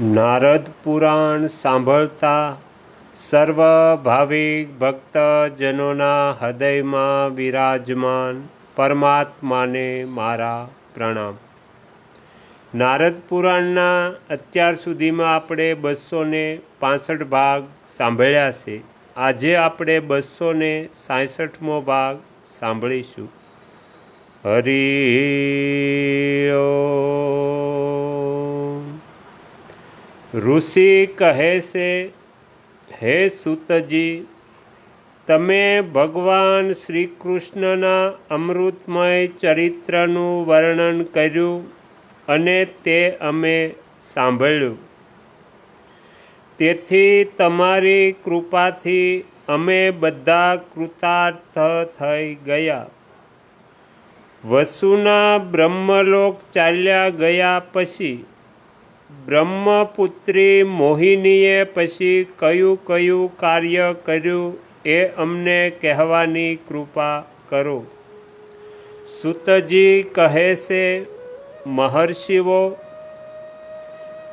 નારદ પુરાણ સાંભળતા સર્વ ભાવિક ભક્તજનોના હૃદયમાં વિરાજમાન પરમાત્માને મારા પ્રણામ. નારદ પુરાણના અત્યાર સુધીમાં આપણે બસો ને પાસઠ ભાગ સાંભળ્યા છે. આજે આપણે બસો ને સાસઠમો ભાગ સાંભળીશું. હરિ ઋષિ કહે છે, હે સુતજી, તમે ભગવાન શ્રી કૃષ્ણના અમૃતમય ચરિત્રનું વર્ણન કર્યું અને તે અમે સાંભળ્યું. તેથી તમારી કૃપાથી અમે બધા કૃતાર્થ થઈ ગયા. વસુના બ્રહ્મલોક ચાલ્યા ગયા પછી બ્રહ્મપુત્રી મોહિનીએ પછી કયું કયું કાર્ય કર્યું એ અમને કહેવાની કૃપા કરો. સુતજી કહે છે મહર્ષિઓ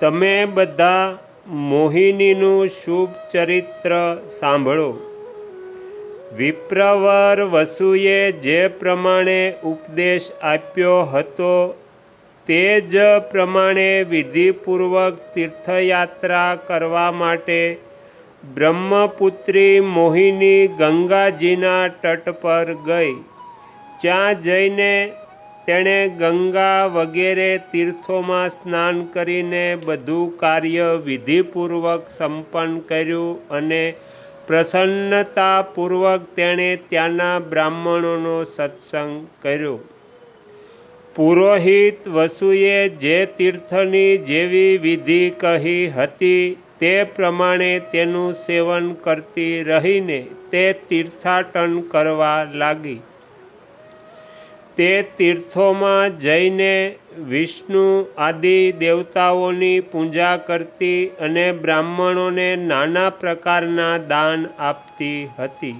તમે બધા મોહિનીનું શુભ ચરિત્ર સાંભળો. વિપ્રવર વસુએ જે પ્રમાણે ઉપદેશ આપ્યો હતો તે જ પ્રમાણે વિધિપૂર્વક તીર્થયાત્રા કરવા માટે બ્રહ્મપુત્રી મોહિની ગંગાજીના તટ પર ગઈ. ત્યાં જઈને તેણે ગંગા વગેરે તીર્થોમાં સ્નાન કરીને બધું કાર્ય વિધિપૂર્વક સંપન્ન કર્યું અને પ્રસન્નતાપૂર્વક તેણે ત્યાંના બ્રાહ્મણોનો સત્સંગ કર્યો. પુરોહિત વસુએ જે તીર્થની જેવી વિધિ કહી હતી તે પ્રમાણે તેનું સેવન કરતી રહીને તે તીર્થાટન કરવા લાગી. તે તીર્થોમાં જઈને વિષ્ણુ આદિ દેવતાઓની પૂજા કરતી અને બ્રાહ્મણોને નાના પ્રકારના દાન આપતી હતી.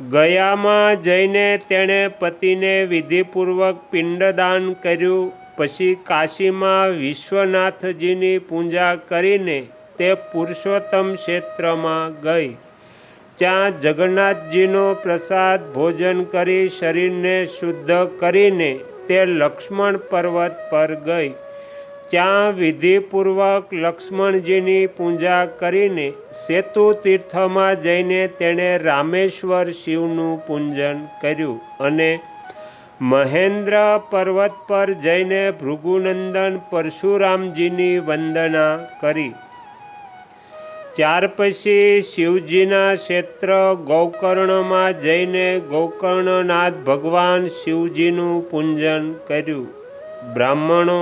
ગયામાં જઈને તેણે પતિને વિધિપૂર્વક પિંડદાન કર્યું. પછી કાશીમાં વિશ્વનાથજીની પૂજા કરીને તે પુરુષોત્તમ ક્ષેત્રમાં ગઈ. ત્યાં જગન્નાથજીનો પ્રસાદ ભોજન કરી શરીરને શુદ્ધ કરીને તે લક્ષ્મણ પર્વત પર ગઈ. ત્યાં વિધિપૂર્વક લક્ષ્મણજીની પૂજા કરીને સેતુ તીર્થમાં જઈને તેણે રામેશ્વર શિવનું પૂજન કર્યું અને મહેન્દ્ર પર્વત પર જઈને ભૃગુનંદન પરશુરામજીની વંદના કરી. ત્યાર પછી શિવજીના ક્ષેત્ર ગૌકર્ણમાં જઈને ગૌકર્ણનાથ ભગવાન શિવજીનું પૂજન કર્યું. બ્રાહ્મણો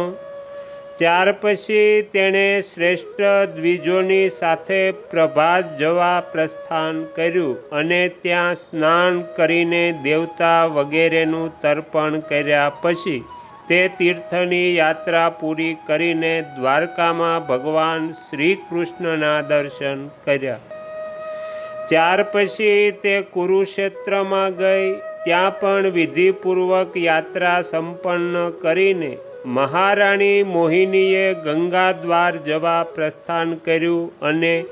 ત્યાર પછી તેણે શ્રેષ્ઠ દ્વિજોની સાથે પ્રભાત જવા પ્રસ્થાન કર્યું અને ત્યાં સ્નાન કરીને દેવતા વગેરેનું તર્પણ કર્યા પછી તે તીર્થની યાત્રા પૂરી કરીને દ્વારકામાં ભગવાન શ્રી કૃષ્ણના દર્શન કર્યા. ત્યાર પછી તે કુરુક્ષેત્રમાં ગઈ, ત્યાં પણ વિધિપૂર્વક યાત્રા સંપન્ન કરીને મહારાણી મોહિનીએ ગંગા દ્વાર જવા પ્રસ્થાન કર્યું અને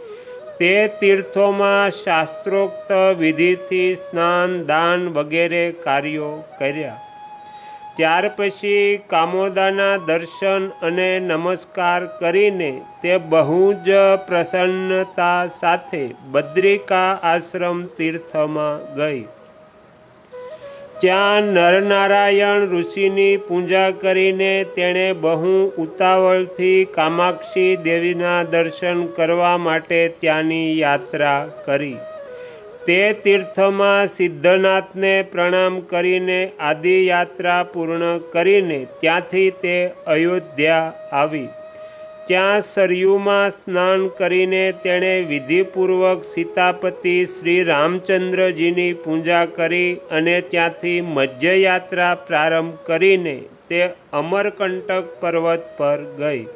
તે તીર્થોમાં શાસ્ત્રોક્ત વિધિથી સ્નાન, દાન વગેરે કાર્યો કર્યા. ત્યાર પછી કામોદાના દર્શન અને નમસ્કાર કરીને તે બહુ જ પ્રસન્નતા સાથે બદ્રિકા આશ્રમ તીર્થમાં ગઈ. ત્યાં નરનારાયણ ઋષિની પૂજા કરીને તેણે બહુ ઉતાવળથી કામાક્ષી દેવીના દર્શન કરવા માટે ત્યાંની યાત્રા કરી. તે તીર્થમાં સિદ્ધનાથને પ્રણામ કરીને આદિયાત્રા પૂર્ણ કરીને ત્યાંથી તે અયોધ્યા આવી. ત્યાં સરયુમાં સ્નાન કરીને તેણે વિધિપૂર્વક સીતાપતિ શ્રી રામચંદ્રજીની પૂજા કરી અને ત્યાંથી મધ્યયાત્રા પ્રારંભ કરીને તે અમરકંટક પર્વત પર ગઈ.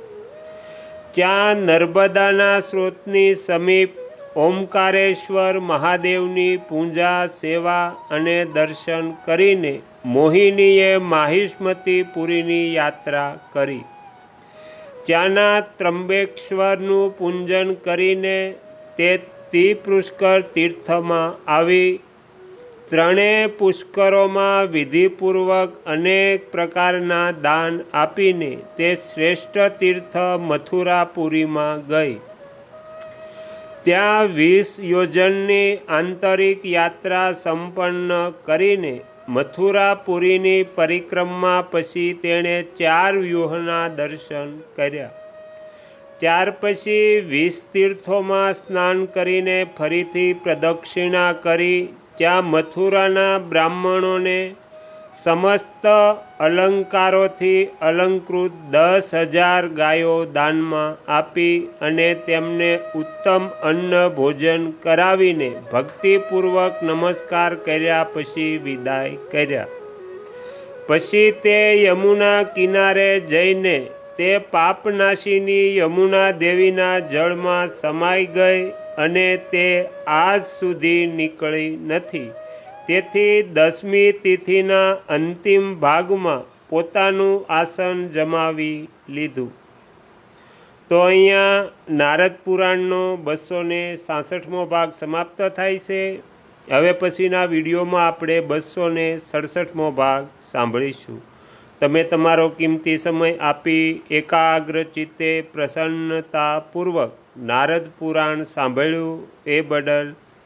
ત્યાં નર્મદાના સ્ત્રોતની સમીપ ઓમકારેશ્વર મહાદેવની પૂજા, સેવા અને દર્શન કરીને મોહિનીએ માહિષ્મતીપુરીની યાત્રા કરી. ત્યાંના ત્રંબેશ્વરનું પૂજન કરીને તે પુષ્કર તીર્થમાં આવી. ત્રણેય પુષ્કરોમાં વિધિપૂર્વક અનેક પ્રકારના દાન આપીને તે શ્રેષ્ઠ તીર્થ મથુરાપુરીમાં ગઈ. ત્યાં વીસ યોજનની આંતરિક યાત્રા સંપન્ન કરીને મથુરાપુરીની પરિક્રમા પછી તેણે ચાર વ્યૂહના દર્શન કર્યા. ત્યાર પછી વીસ તીર્થોમાં સ્નાન કરીને ફરીથી પ્રદક્ષિણા કરી. ત્યાં મથુરાના બ્રાહ્મણોને સમસ્ત અલંકારોથી અલંકૃત દસ હજાર ગાયો દાનમાં આપી અને તેમને ઉત્તમ અન્ન ભોજન કરાવીને ભક્તિપૂર્વક નમસ્કાર કર્યા પછી વિદાય કર્યા. પછી તે યમુના કિનારે જઈને તે પાપનાશીની યમુના દેવીના જળમાં સમાઈ ગઈ અને તે આજ સુધી નીકળી નથી. તેથી દસમી તિથિના અંતિમ ભાગમાં પોતાનું આસન જમાવી લીધું. તો અહીંયા નારદ પુરાણનો બસો ને સાસઠમો ભાગ સમાપ્ત થાય છે. હવે પછીના વિડીયોમાં આપણે બસો ને સડસઠમો ભાગ સાંભળીશું. તમે તમારો કિંમતી સમય આપી એકાગ્ર ચિત્તે પ્રસન્નતાપૂર્વક નારદ પુરાણ સાંભળ્યું એ બદલ